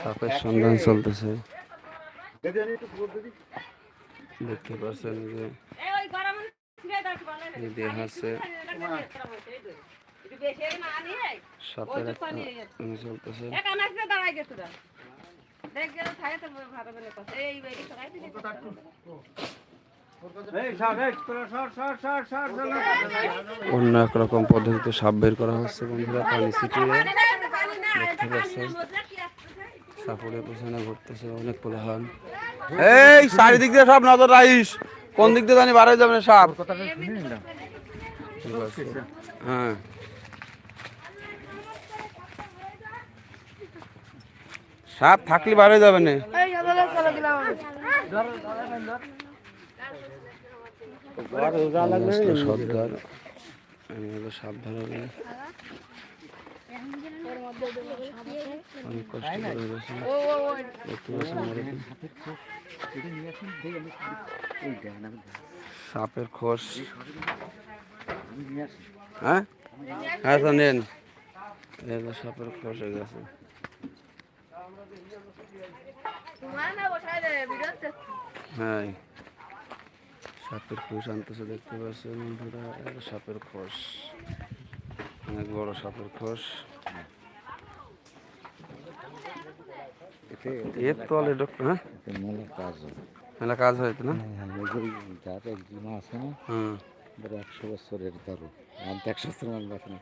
সাপের সন্ধান চলতেছে দেখতে পাচ্ছেন যে এই দেহ আছে সাপের একটা ই চলতেছে অন্য এক রকম পদ্ধতিতে সাপ বের করা হচ্ছে বন্ধুরা পানি ছিটিয়ে। দেখতে পাচ্ছেন সাপড়ের পেছনে ঘুরতেছে অনেক কোলাহল। এই চারিদিক দিয়ে সব নজর রাখিস। কোন দিক দিয়ে জানি বাড়াই যাবে না সাপ। হ্যাঁ। সাপ থাকলে বাড়াই যাবে না। সর্দার আমি হলো সাপ ধরাবে অনেক কষ্ট করে গেছে দেখতে পাচ্ছেন সাপের খোস। হ্যাঁ? হ্যাঁ তো নেন। এই হলো সাপের খোস হয়ে গেছে। হ্যাঁ। সাপের খোঁজ আনতেছে দেখতে পাচ্ছেন বন্ধুরা সাপের খোঁজ অনেক বড় সাপের খোঁজ এর তো হ্যাঁ? মেলা কাজ হয়। মেলা কাজ হয়েছে না? যার আছে না একশো বছরের ধরো আর একশো বছর না।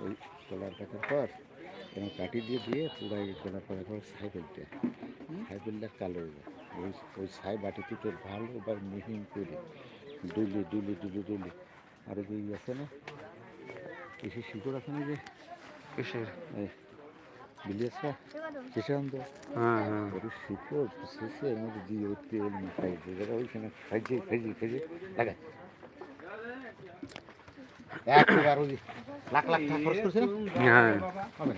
ওই কলার কাটার পর এবং কাটি দিয়ে দিয়ে পুরাই কলার করার পর কালো হয়ে যায়। ওই ওই ছাই বাটিতে তো ভালো এবার মিহিন করে ডুলি ডুলি ডুলি ডুলি। আর ওই যে ই আছে না? কৃষি শিকড় আছে না যে? কিসের? এই বিলিয়েছে কিসে আনতো হ্যাঁ হ্যাঁ। ওর শিকড় শেষে এর মধ্যে দিয়ে ওই তেল মাখাই দিয়ে যারা ওইখানে খাইছে খাইছে খাইছে লাগা একবার ওই লাখ লাখ টাকা খরচ করছে না? হ্যাঁ। হবে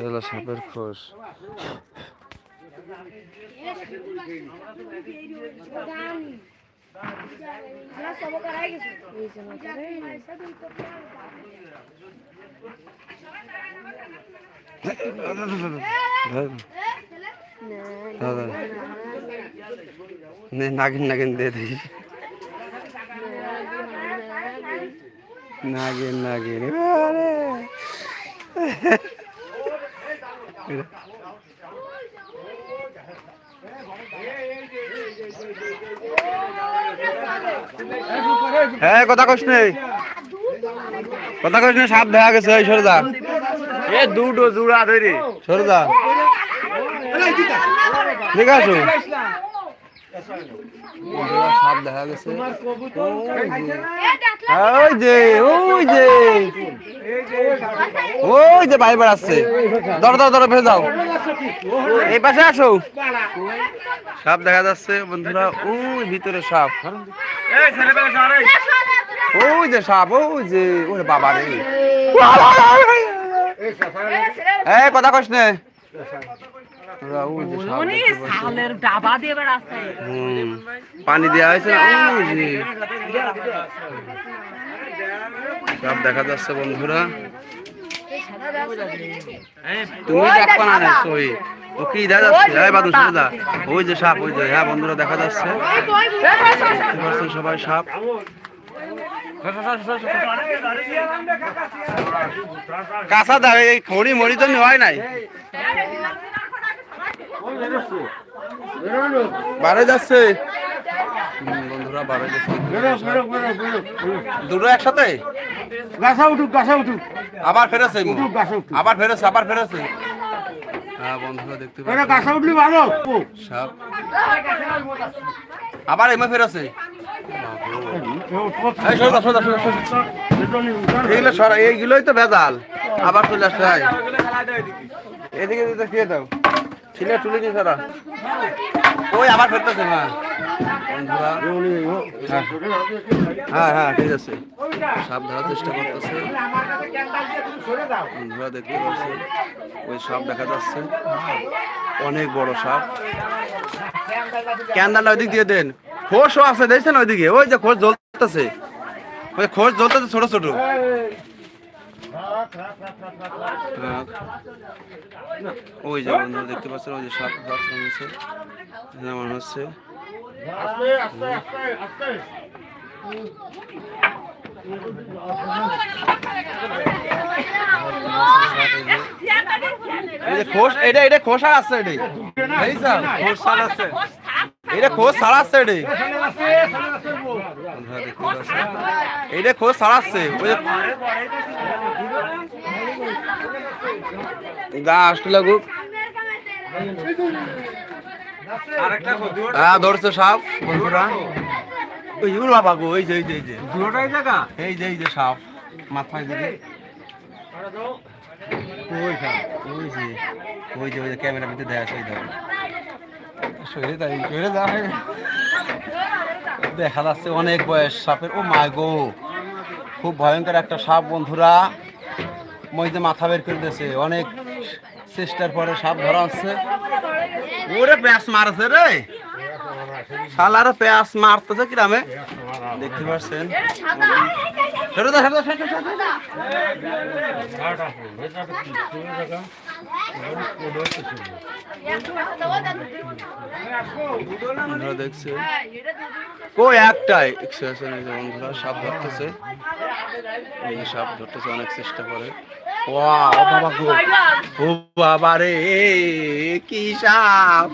হলো সাপের নে নাগিন নাগিন দে দেখি। নাগিন নাগিন। আরে। হ্যাঁ কথা কস নেই কথা কস নেই সাপ দেখা গেছে সরদা এ দুটো জুড়া ধরে সরদা ঠিক আছে সাপ দেখা গেছে। ওই যে। ওই যে ওই যে। এই পাশে আসো। সাপ দেখা যাচ্ছে বন্ধুরা। ওই ভিতরে সাপ। ওই যে সাপ ওই যে। ওরে বাবা রে। এই কথা কস নে। পানি দেওয়া হয়েছে সব দেখা যাচ্ছে বন্ধুরা। তুমি না ও কি দেখা যাচ্ছে? হ্যাঁ বাদু ওই যে সাপ ওই যে হ্যাঁ বন্ধুরা দেখা যাচ্ছে। সবাই সাপ? কাঁচা দাঁড়ে এই খড়ি মরি তো হয় নাই। বারে যাচ্ছে। বন্ধুরা যাচ্ছে দুটো একসাথে? গাছা উঠুক গাছা উঠুক। আবার ফেরেছে আবার ফেরেছে আবার ফেরেছে। হ্যাঁ বন্ধুরা দেখতে উঠলি ভালো। সাপ। আবার এমে ফেরেছে। এই সরদা সরদা সরদা সরদা। এইগুলো সরা এইগুলোই তো ভেজাল। আবার চলে আসছে। এদিকে খেয়ে দাও ছিলে তুলে সারা ওই আবার ফেরতেছে না হ্যাঁ হ্যাঁ ঠিক আছে। ওই দেখা যাচ্ছে। অনেক বড় সাপ। ক্যান্ডাল ওইদিক দিয়ে দেন। খোসও আছে, দেখছেন ওইদিকে? ওই যে খোঁজ জ্বলতেছে। ওই জ্বলতেছে ছোট ছোট। ওই যে বন্ধুরা দেখতে পাচ্ছেন, ওই যে সাপ ভাত রয়েছে। এখানে মনে হচ্ছে এটা এটা খোসা আছে এটি। এই স্যার, খোস আছে। এটা এটা। খোস ছাড়াচ্ছে ওই যে গা আসতে লাগুক। হ্যাঁ ধরছে সাপ বন্ধুরা। ওই যে বাবা গো এই যে এই যে এই যে। এই যে এই যে সাপ মাথায় দিকে ওই সাপ ওই যে ওই যে ওই যে ক্যামেরার মধ্যে দেখা। সেই ধর সরে তাই সরে যা। দেখা যাচ্ছে অনেক বয়স সাপের। ও মায় গো খুব ভয়ঙ্কর একটা সাপ বন্ধুরা। মই যে মাথা বের করে দিয়েছে অনেক চেষ্টার পরে সাপ ধরা হচ্ছে। ওরে প্যাঁচ মারছে রে। শালার প্যাঁচ মারতেছে কিরামে। দেখতে পাচ্ছেন। দেখছে। কই একটাই বন্ধুরা সাপ ধরতেছে। সাপ ধরতেছে অনেক চেষ্টা করে। ওয়া ও বাবা গো। ও বাবা রে কি সাপ।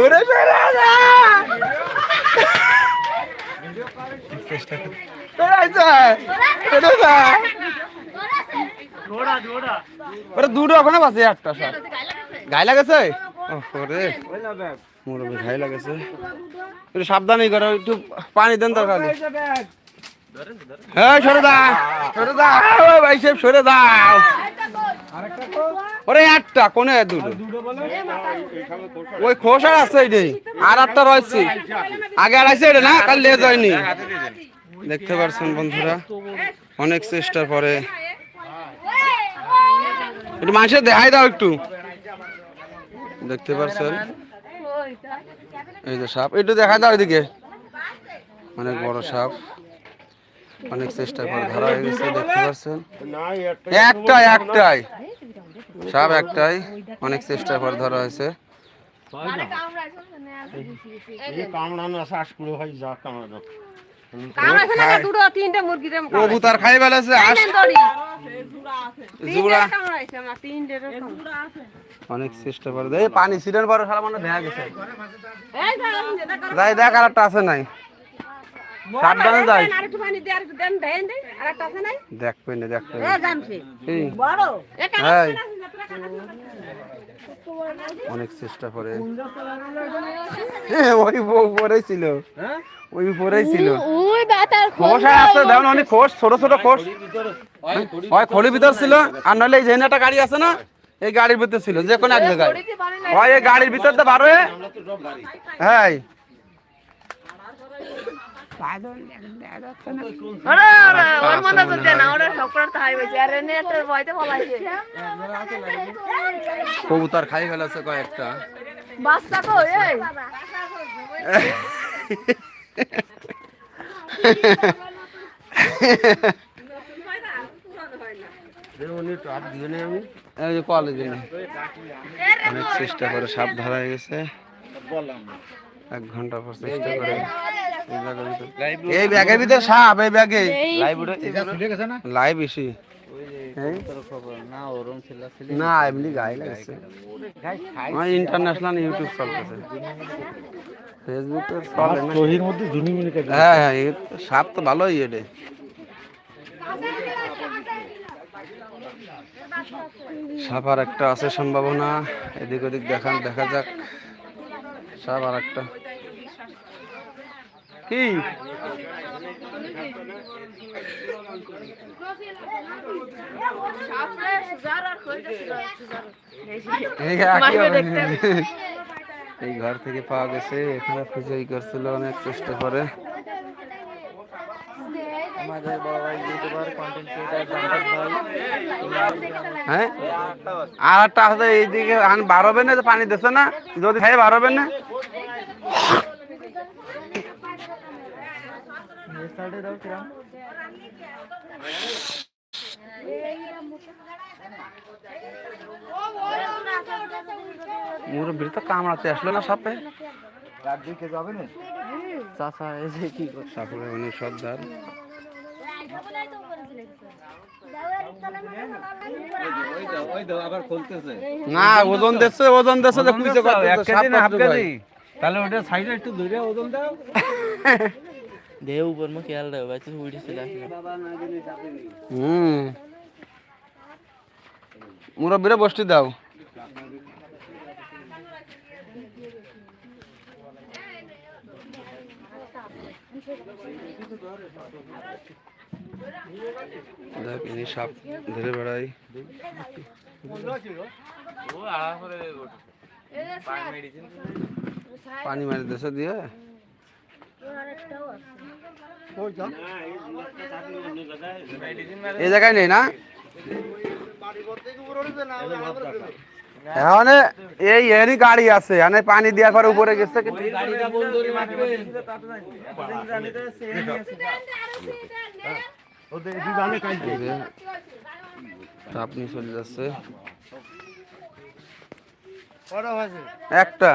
ওরে বেড়া না চেষ্টা করে বেড়াইছে বেড়াইছে ওরে দুটো ওখানে বাজে একটা সাপ। গায়ে লাগেছে? ওরে মুরব্বী ঘাই লাগেছে। একটু সাবধানে করো একটু পানি দেন তো খালি। হ্যাঁ ওরে কোনে ওই আর রয়েছে। এটা না? দেখতে পারছেন বন্ধুরা, অনেক চেষ্টার পরে। একটু মানুষের দেখাই দাও একটু। দেখতে পারছেন? এই যে সাপ, একটু দেখা দাও এদিকে। অনেক বড় সাপ। অনেক চেষ্টা করে ধরা হয়ে গেছে দেখতে পাচ্ছেন? একটাই একটাই সব একটাই অনেক চেষ্টা করে ধরা হয়েছে। দুটো তিনটে মুরগি দেম কবুতর খাই বেলাছে আস জোড়া। তিনটে অনেক চেষ্টা করে। পানি ছিটের পরে সারা মানে দেখা গেছে। যাই দেখ আর একটা আছে নাই। সাবধানে যাই। অনেক চেষ্টা করে। এ, ওই বউ পরেই ছিল। ওই পরেই ছিল। ওই খোস আছে দেখুন অনেক খোস ছোট ছোট খোস হয় খড়ির ভিতর ছিল আর নাহলে এই যে একটা গাড়ি আছে না এই গাড়ির ভিতর ছিল যে কোনো এক জায়গায়। হয় এই গাড়ির ভিতর দিয়ে বার হয়ে হ্যাঁ আরে আরে ওর মনে হচ্ছে না ওরা সকর তাই হইছে আর নেটের ভয়তে বলাইছে কবুতর খাই ফেলেছে কয়েকটা। বাচ্চা কলেজে অনেক চেষ্টা করে সাপ ধরা গেছে। এক ঘণ্টা পর চেষ্টা করে। এই ব্যাগের ভিতর- সাপ, এই ব্যাগে। লাইভ না, এমনি ইন্টারন্যাশনাল ইউটিউব হ্যাঁ হ্যাঁ সাপ তো ভালোই এটে সাপ আর একটা আছে সম্ভাবনা। এদিক ওদিক দেখান, দেখা যাক। সাপ আর একটা কি? এই ঘর থেকে পাওয়া গেছে এখানে খুঁজে করছিল অনেক চেষ্টা করে। আমাদের বড় ভাই ইউটিউবার কন্টেন্ট ক্রিয়েটার হ্যাঁ? আর একটা আছে এইদিকে আন বার না তো পানি দিচ্ছে না? যদি খাই বার হবে না দাও কিরাম মুরব্বীর তো কামড়াতে আসলো না সাপে চার দিকে যাবে না চাচা এই যে কি করছে সাপড়ে অনেক সর্দার আবার খুলতেছে না ওজন দিচ্ছে ওজন দিচ্ছে যে কুইছে কত এক কেজি না হাফ? কেজি তাহলে ওটা সাইডে একটু দূরে ওজন দাও দেহ উপর মা খেয়াল রাখো ভাই তুই উঠেছিল হুম। মুরব্বীরা বসতে দাও। দেখ ইনি সাপ ধরে বেড়াই পানি মারি দেশে দিয়ে। এই জায়গায় নেই না? এখানে এই এরই গাড়ি আছে, এখানে পানি দেওয়ার পরে উপরে গেছে নিয়ে চলে যাচ্ছে। একটা।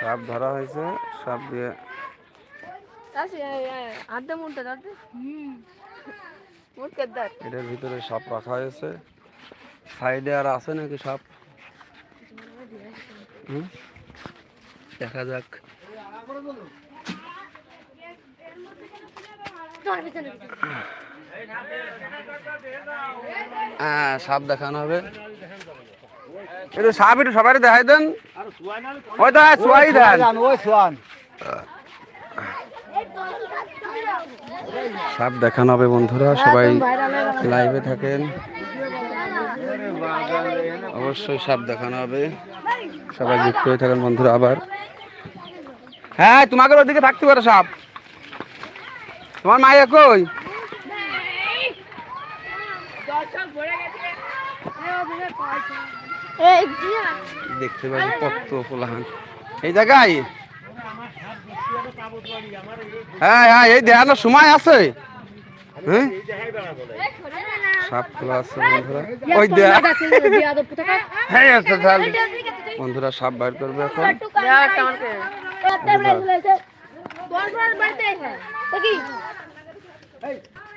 সাপ ধরা হয়েছে সাপ দিয়ে এটার ভিতরে সাপ রাখা হয়েছে। সাইডে আর আছে নাকি সাপ? হুম? দেখা যাক। হ্যাঁ সাপ দেখানো হবে। একটু সাপ একটু সবাই দেখাই দেন। ওই তো ওই সোয়ান সাপ দেখানো হবে বন্ধুরা সবাই লাইভে থাকেন। অবশ্যই সাপ দেখানো হবে। সবাই যুক্ত হয়ে থাকেন বন্ধুরা আবার। হ্যাঁ তোমাকে ওদিকে থাকতে পারে সাপ তোমার মাইয়া কই এই জিয়া দেখতে পাচ্ছি কত এই জায়গায় হ্যাঁ হ্যাঁ এই দেখানোর সময় আছে। হ্যাঁ? সাপ খোলা আছে বন্ধুরা। ওই হ্যাঁ তাহলে। বন্ধুরা সাপ বাইর করবে এখন। এই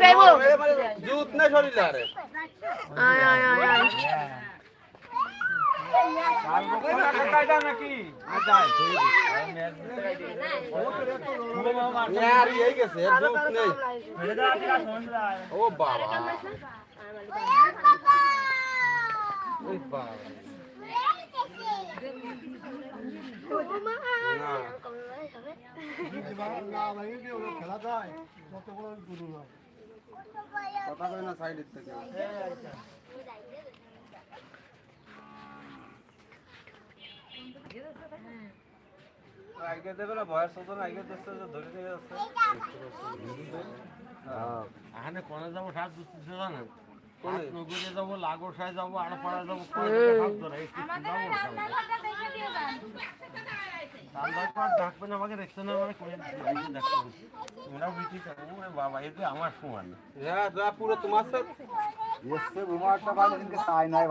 হয়ে জুত না শরীর আরে আয় আয় আয় ও বাবা। খেলা যায় কত বড় কথা কয় না সাইড থেকে। হ্যাঁ, আচ্ছা। আগে দেবে না না দেখতে ধরে নিয়ে যাচ্ছে আহানে কোনে যাব? সাত বুঝতে না নগরে যাব লাগোসায় যাব আড়পাড়া যাব ডাকবেন আমাকে ওরা ও বাবা এতে আমার সমান। হ্যাঁ পুরো তোমার সাথে? এসছে বোমাটা বাদে কিন্তু তাই নিয়ে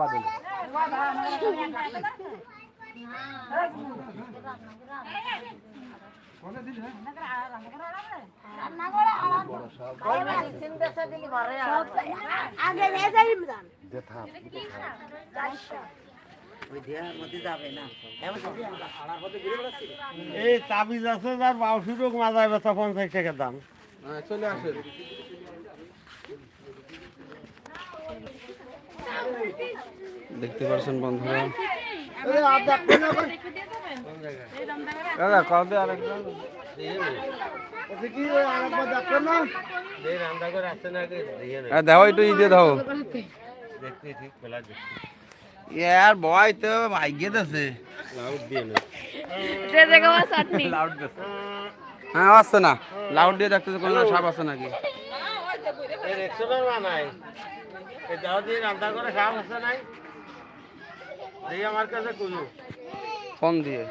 এই তাবিজ আছে, যার বাউসি রোগ মাজায় বেচা পঞ্চাশ টাকা দাম। চলে আসেন দেখতে পাচ্ছেন বন্ধুরা। দাদা কবে আরেকজন আসছে দিয়ে হ্যাঁ দেখো একটু ই দিয়ে দাও দেখতে ঠিক বেলা দেখতে। ইয়ার বয় তো মাইকে আছে লাউড দিয়ে নেই সে দেখো চাটনি লাউড হ্যাঁ আসছে না। লাউড দিয়ে দেখতেছে কোনো সাপ আছে নাকি? রান্না করে খাওয়া আছে নাই। এই আমার কাছে কুলু ফোন দিয়ে।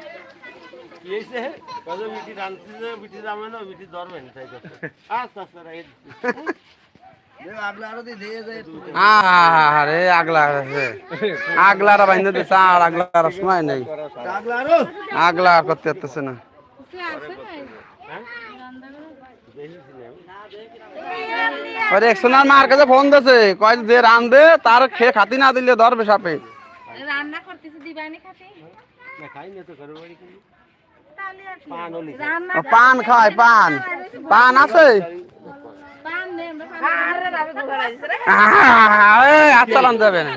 কি হয়েছে কত বিটি রান্তি যে বিটি না বিটি ধরবেন তাই আচ্ছা আচ্ছা রাইট আরে আগলা আছে। আগলারা বাইন্দে দিছে আর আগলার সময় নেই। আগলা আর করতে পারতেছে না। ওরে মার কাছে ফোন দিছে। কয় যে রান দে তার খেয়ে খাতি না দিলে ধরবে সাপে। রান্না করতেছি দিবানি খাতে না খাই না তো ঘরে বাড়ি কি? পান খায় পান পান। আছে? যাবে দেবে না।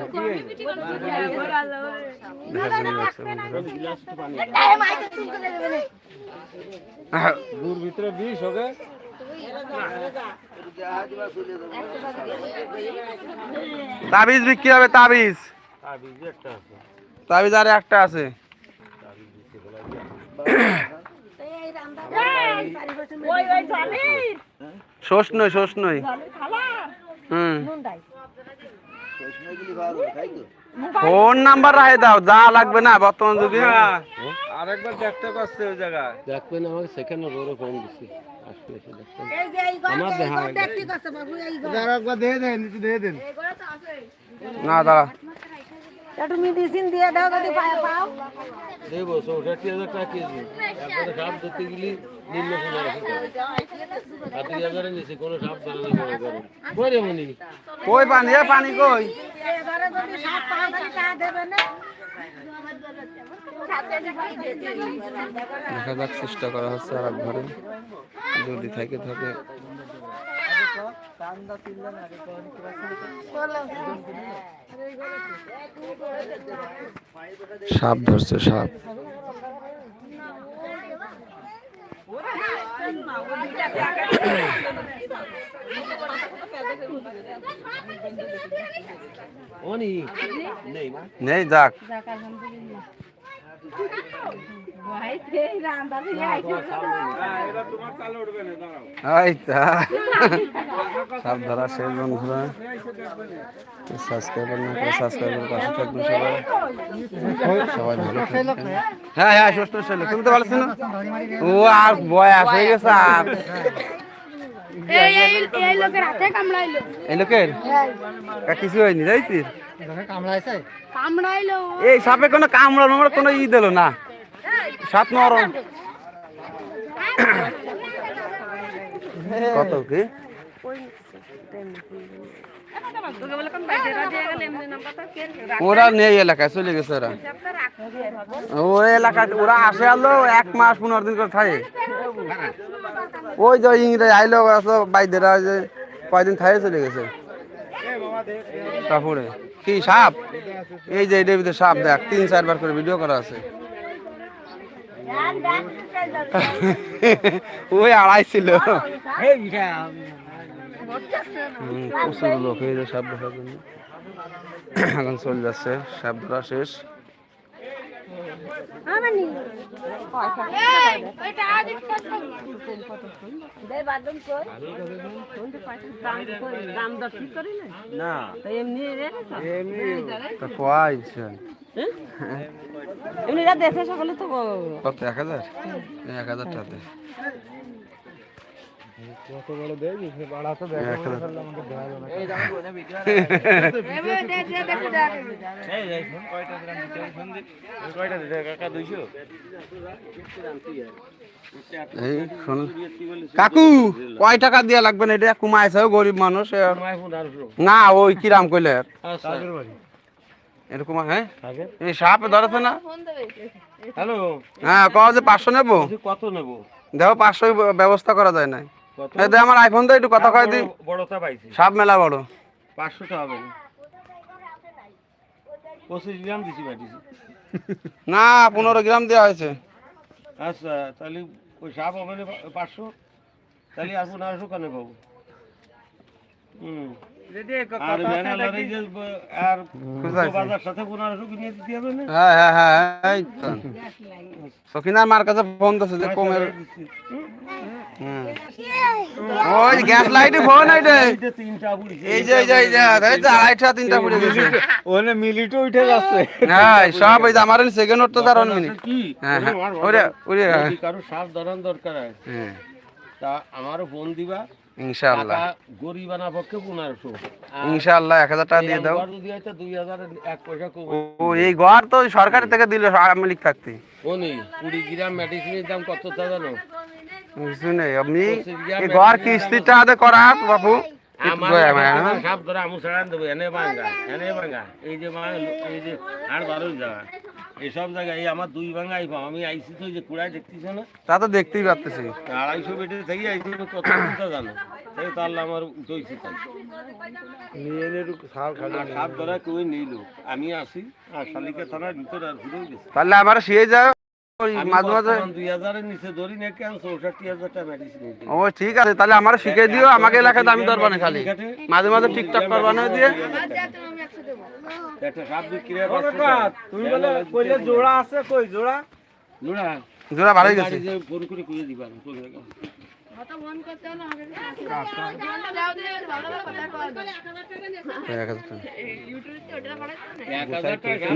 দূর ভিতরে বিষ হবে। তাবিজ বিক্রি হবে তাবিজ। তাবিজ আর একটা আছে। ওই ওই জানিস শোষ নই শোষ নই হুম। ফোন নাম্বার রাখে দাও যা লাগবে না বর্তমান যুগে। আরেকবার দেখতে পাচ্ছে ওই জায়গায়। দেখবেন আমাকে সেখানে রোরে ফোন দিছি। ঘর আমার দেখা দেখতে কষ্ট বাবু এই ঘর। একবার দিয়ে দেন একটু দিয়ে দেন। এই ঘরে তো আছে। না দাঁড়া। একটু মেডিসিন দিয়ে দাও যদি পায় পাও। দেবো চৌষট্টি হাজার টাকা কেজি। একবারে সাপ ধরতে গেলি নিম্ন সময় আছে হাতি হাজারে নিচে কোনো সাপ ধরে মনে করেন করে মনি কই পানি? এ পানি কই? এই ঘরে যদি সাপ পাও তাহলে তা দেবে না। দেখা যাক চেষ্টা করা হচ্ছে আর ঘরে যদি থাকে থাকে। সাপ ধরছে সাপ। নেই যাক। ভাই এই রান্না দিয়ে আইছো এই তা সাপ ধরা শেষ বন্ধুরা সাবস্ক্রাইবার না করে সাবস্ক্রাইবার পাশে থাকবেন সবাই সবাই ভালো হ্যাঁ হ্যাঁ সুস্থ ছিল তুমি তো ভালো ছিল ও আর বয়স হয়ে গেছে আর এই এই এই লোকের হাতে কামড়াইলো। এই লোকের? কিছু হয়নি যাইছি কামড়াইলো এই সাপে কোনো কামড়ানো আমার কোনো ই দিল না। সাপ নরম। কত কি? ওরা নেই এলাকায় চলে গেছে ওরা। ওই এলাকায় ওরা আসে আলো এক মাস পনেরো দিন করে থাকে। ওই যে ইংরেজ আইলো বাইদেরা ওই যে কয়দিন থাকে চলে গেছে। তারপরে কি সাপ? এই যে, এটার ভিতরে সাপ, দেখ, তিন চারবার করে ভিডিও করা আছে। ওই আড়াই ছিল। প্রচুর লোক এই যে সাপ দেখার জন্য। এখন চলে যাচ্ছে, সাপ ধরা শেষ। তা এমনি এমনি। দেশে সকলে তো কত এক হাজার? এক হাজার টাকা দে। এক হাজার। এই শোনো। কাকু কয় টাকা দিয়া লাগবে না? এটা কুমাইছে গরিব মানুষ না ওই কিরাম কইলে। এরকম হ্যাঁ? এই সাপ ধরেছে না? হ্যালো? হ্যাঁ কও যে পাঁচশো নেব? কত নেব? দেখো পাঁচশো ব্যবস্থা করা যায় না কত এই দে আমার আইফোন তো একটু কথা কয় দি বড়টা পাইছি। সাপ মেলা বড়। পাঁচশোটা হবে না পঁচিশ গ্রাম দিছি না পনেরো গ্রাম দেওয়া হয়েছে। আচ্ছা তাহলে ওই সাপ হবে না পাঁচশো? তাহলে আর পনেরোশো কেন পাবো? হুম। আর ব্যানার যে আর বাজার সাথে পনেরোশো কিনে দিতে হবে না? হ্যাঁ হ্যাঁ হ্যাঁ এই তো। সখিনার মার কাছে ফোন দিচ্ছে যে কমের হুম। ওই গ্যাস লাইটে ফোন এইটে এই যে এই যে এই যে এই যে আড়াইটা তিনটা পড়ে গেছে। ওনে মিলিটো উঠে যাচ্ছে। হ্যাঁ সব এই যে আমার সেকেন্ড তো তার অন্য হ্যাঁ হ্যাঁ ওরে ওরে কারও সাপ ধরান দরকার হয় হ্যাঁ। তা আমারও ফোন দিবা। ইনশাআল্লাহ। টাকা পক্ষে পনেরোশো। আর ইনশাআল্লাহ এক হাজার টাকা দিয়ে দাও। যদি হয়তো দুই হাজার এক পয়সা কম ও এই ঘর তো সরকার থেকে দিল আওয়ামী লীগ থাকতে কুড়ি গ্রাম মেডিসিনের দাম কত তা জানো? শুনে এই ঘর কিস্তিটা আদে আমার হ্যাঁ? সাপ ধরে আমু ছাড়ান দেবো এনে ভাঙ্গা এনে ভাঙ্গা। এই যে এই যে আর বারোই জায়গা এইসব জায়গায় আমার দুই ভাঙা আইব আমি আইসি তো যে কুড়ায় দেখতেছ না? তা তো দেখতেই তা আড়াইশো বেটে থেকে আইসি তো কত চিন্তা জানো? তাই তাহলে আমার উঠেছি তাই। আর সাপ ধরা কেউ নিল? আমি আসি আর শালিকা থানার ভিতরে আর ঘুরে গেছি। তাহলে আবার শিয়ে যাও। আমি ও ঠিক আছে তাহলে আমার শিখে দিও আমাকে এলাকায় দামি দরবানে খালি মাঝে মাঝে ঠিকঠাক করবানো দিয়ে হয় জোড়া ভালোই গেছে ফোন করে করে দিবা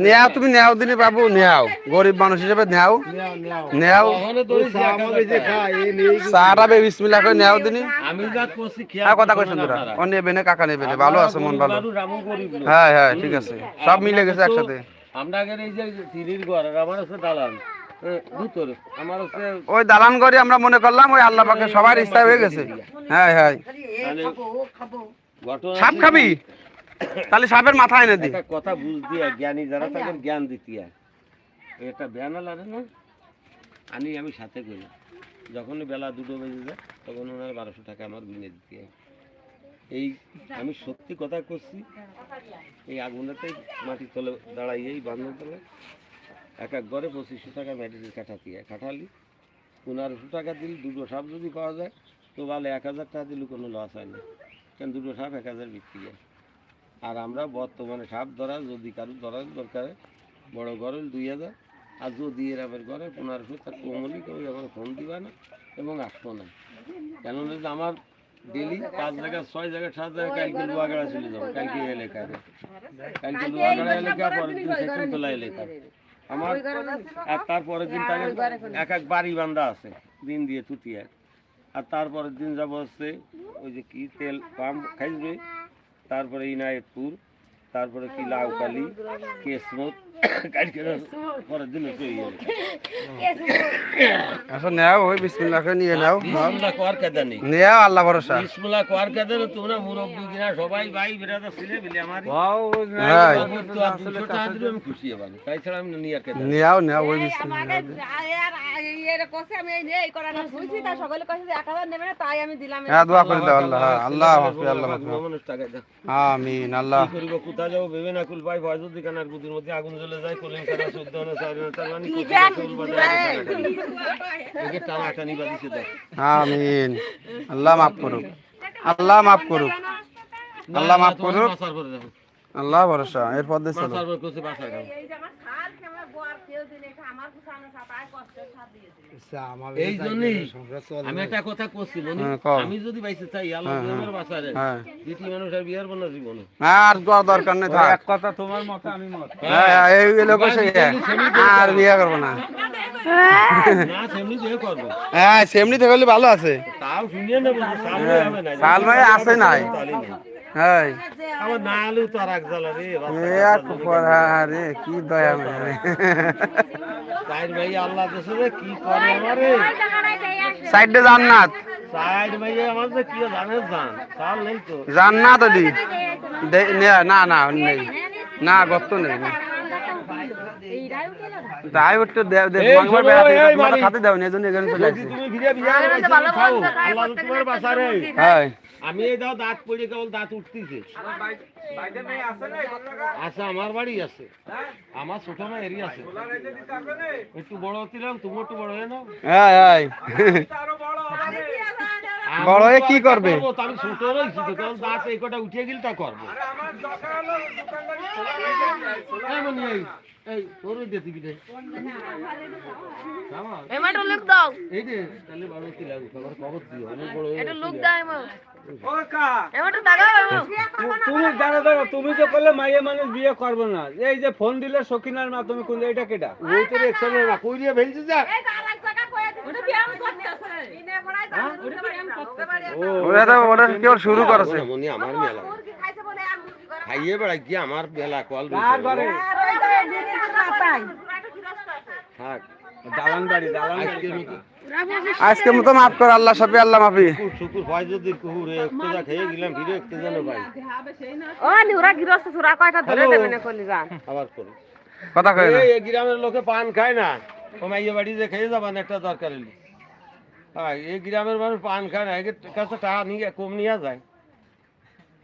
নেও তুমি নেও দিনে বাবু নেও গরিব মানুষ হিসেবে নেও নেও হাজার বে বিসমিল্লাহ করে নেও দিনে হ্যাঁ কথা কইছেন তোরা। ও নেবে না কাকা নেবে না ভালো আছে মন ভালো। হ্যাঁ হ্যাঁ ঠিক আছে সব মিলে গেছে একসাথে আমরা এই যে তিরির ঘর আমার হচ্ছে দালান ওই দালান করে আমরা মনে করলাম ওই আল্লাহ পাকে সবার ইচ্ছা হয়ে গেছে। হ্যাঁ হ্যাঁ। সাপ খাবি? তাহলে সাপের মাথা এনে দি। কথা বুঝ দিয়া জ্ঞানী যারা তাদের জ্ঞান দিতিয়া এটা বেয়ানা লাগে না? আনি আমি সাথে করি। যখন বেলা দুটো বেজে যায় তখন ওনার বারোশো টাকা আমার গুনে দিতে। এই আমি সত্যি কথা করছি এই আগুনেতে মাটি তলে দাঁড়াই এই বান্ধব তলে। এক এক ঘরে পঁচিশশো টাকা মেডিসিন কাটাতে হয় কাটালি পনেরোশো টাকা দিলে দুটো সাপ যদি পাওয়া যায় তো ভালো এক হাজার টাকা দিলে কোনো লস হয় না। কারণ দুটো সাপ এক হাজার বিক্রি হয়? আর আমরা বর্তমানে সাপ ধরা যদি কারও ধরার দরকার বড় ঘরে দুই হাজার আর যদি এরামের ঘরে পনেরোশো তার কমলি কেউ আমার ফোন দিবা না এবং আসব না। কেননা যে আমার ডেলি পাঁচ জায়গা ছয় জায়গা সাত জায়গা কালকে লোয়াগাড়া চলে যাব কালকে এলাকায়। কালকে লোয়াগাড়া এলাকা পরের দিন সেখান তোলা এলাকা আমার আর তারপরের দিন তাদের এক এক বাড়ি বান্ধা আছে দিন দিয়ে তুতিয়া আর তারপরের দিন যাব হচ্ছে ওই যে কি তেল পাম্প খাইবে তারপরে ইনায়তপুর তারপরে কি লাউকালি কেসমত কালকে পরের দিন হচ্ছে ওই এলাকা। আচ্ছা নেও ওই বিসমিল্লাহ করে নিয়ে নাও। বিসমুল্লাহ কোয়ার কাদা নেই? নেও আল্লাহ ভরসা। বিসমুল্লাহ কোয়ার কাদা তোমরা মুরব্বী কিনা সবাই ভাই বেরাদা ছেলে বিলে আমার। ওয়াও হ্যাঁ। তো আমি খুশি হবান তাই ছাড়া আমি নিয়ে আর কেদা নেও নেও ওই বিসমিল্লাহ। আমি এই এই করা না বুঝছি তা সকলে কইছে যে নেবে না তাই আমি দিলাম হ্যাঁ দোয়া করে দাও আল্লাহ আল্লাহ হাফিজ আল্লাহ হাফিজ। মানুষ টাকা দাও। আমিন আল্লাহ। কি করিব কোথায় যাব ভেবে না কুল ভাই ভয় যদি গুদির মধ্যে আগুন জ্বলে যায় কলিং কাটা চোদ্দ না চার না তার মানে চুল একে টানা টানি বাঁধিছে আমিন। আল্লাহ মাফ করুক। আল্লাহ মাফ করুক। আল্লাহ মাফ করুক। আল্লাহ ভরসা। এরপর দিয়ে চলো। আমার আমার এই জন্যই আমি একটা কথা মনি হ্যাঁ, আমি যদি বাইসে চাই আল্লাহ হ্যাঁ, বাসারে হ্যাঁ। আর বিয়ার বনা জীবনে? আর করার দরকার নেই থাক। কথা তোমার মতে আমি মত। হ্যাঁ এই লোক সেই আর বিয়ে করব না। সেমনি দিয়ে হ্যাঁ সেমনি থেকে হলে ভালো আছে। তাও শুনিয়ে নেব সাল হবে না সাল ভাই আছে নাই। হ্যাঁ। আমার না আলু তো আর এক জ্বালা রে এ আর কুকুর, আরে কি দয়া মেরে সাইড ভাই আল্লাহ দেশে রে কি করে সাইডে জান্নাত। জান্নাত দে- নে- না না নেই। না গর্ত নেই দেও দে মাংবার বেড়াতে তোমার খাতে দাও না এজন্য এখানে চলে তুমি আল্লাহ তোমার হ্যাঁ। আমি এই দাও দাঁত পড়ে কেবল দাঁত উঠতেছে। আচ্ছা আমার বাড়ি আছে। আমার ছোট মা এরি আছে। একটু বড় ছিলাম তুমি একটু বড় হয়ে নাও। হ্যাঁ হ্যাঁ। বড় হয়ে কি করবে? করব, তো আমি ছোট রয়েছি তো কারণ দাঁত এই কটা উঠিয়ে গেলে তা করব। এই এই, এই, তোর ওই দিবি রে। আমার, এমাটো দাও। এই দে, তাহলে বড় হতে লাগবে, খবর খবর দিও, আমি বড় এটা গেছি। দাও এমন। ও কা। এমাটো দাগাও এমন। তুমি জানো দেখো তুমি তো করলে মাইয়ে মানুষ বিয়ে করবে না এই যে ফোন দিলে সকিনার মা তুমি কোন এটা কেটা? ওই তোর একসাথে না, কই দিয়ে ফেলছিস যা? তো শুরু করেছে? মনি, আমার মেলা খাইয়ে বেড়াই কি আমার বেলা কল কার ঘরে? আর ওই যে দিদির মাথায় একটা গৃহস্থ আছে থাক দালান বাড়ি দালান বাড়ি। আজকে মতো মাফ কর আল্লাহ সাপে আল্লাহ মাফি। শুকুর ভয় যদি কুকুর একটু যা খেয়ে গেলাম ফিরে একটু যেন ভাই ও নিউরা গৃহস্থ সুরা কয়টা ধরে দেবে কলি যান আবার করো। কথা না। এই এই গ্রামের লোকে পান খায় না। ও মাইয়ে বাড়ি যে খেয়ে যাবান একটা দরকার হলে হ্যাঁ এই গ্রামের মানুষ পান খায় না এর কাছে টাকা নিয়ে কম নিয়ে যায়।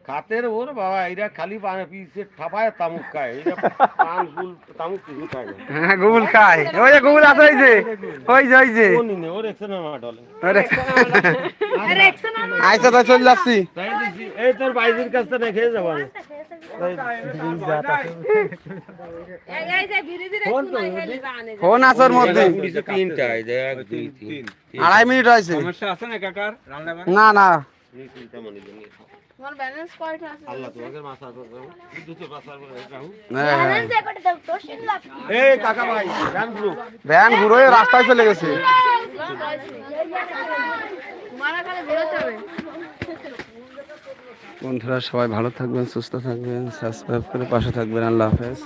খাতের ওর বাবা এরা খালি পান পিসে ঠাপায় তামুক খায় এরা পান ফুল তামুক কিছু খায়। না হ্যাঁ গুগল খায়। ওই যে গুগল আছে ওই যে ওই যে ওই যে। ও নিনে ওর একশো না ডলে আইসা তো চলে যাচ্ছি এই তোর বাইজির কাছ থেকে খেয়ে যাবান এই এই যে বিরিদির একটু নাই হেলি জানে ফোন আছে মধ্যে। তিনটা এই যে এক দুই তিন আড়াই মিনিট হয়েছে। আছে না কাকার? না। না এই তিনটা জানি তোমার ব্যালেন্স কয়টা আছে আল্লাহ তোমাকে মাথা করবে দুটো বাসার করে রাখো হ্যাঁ, হ্যাঁ। ব্যালেন্স একটা দাও? তো শিন লাখ এই কাকা ভাই গান গ্রুপ ভ্যান ঘুরে রাস্তায় চলে গেছে। বন্ধুরা সবাই ভালো থাকবেন সুস্থ থাকবেন সাবস্ক্রাইব করে পাশে থাকবেন। আল্লাহ হাফেজ।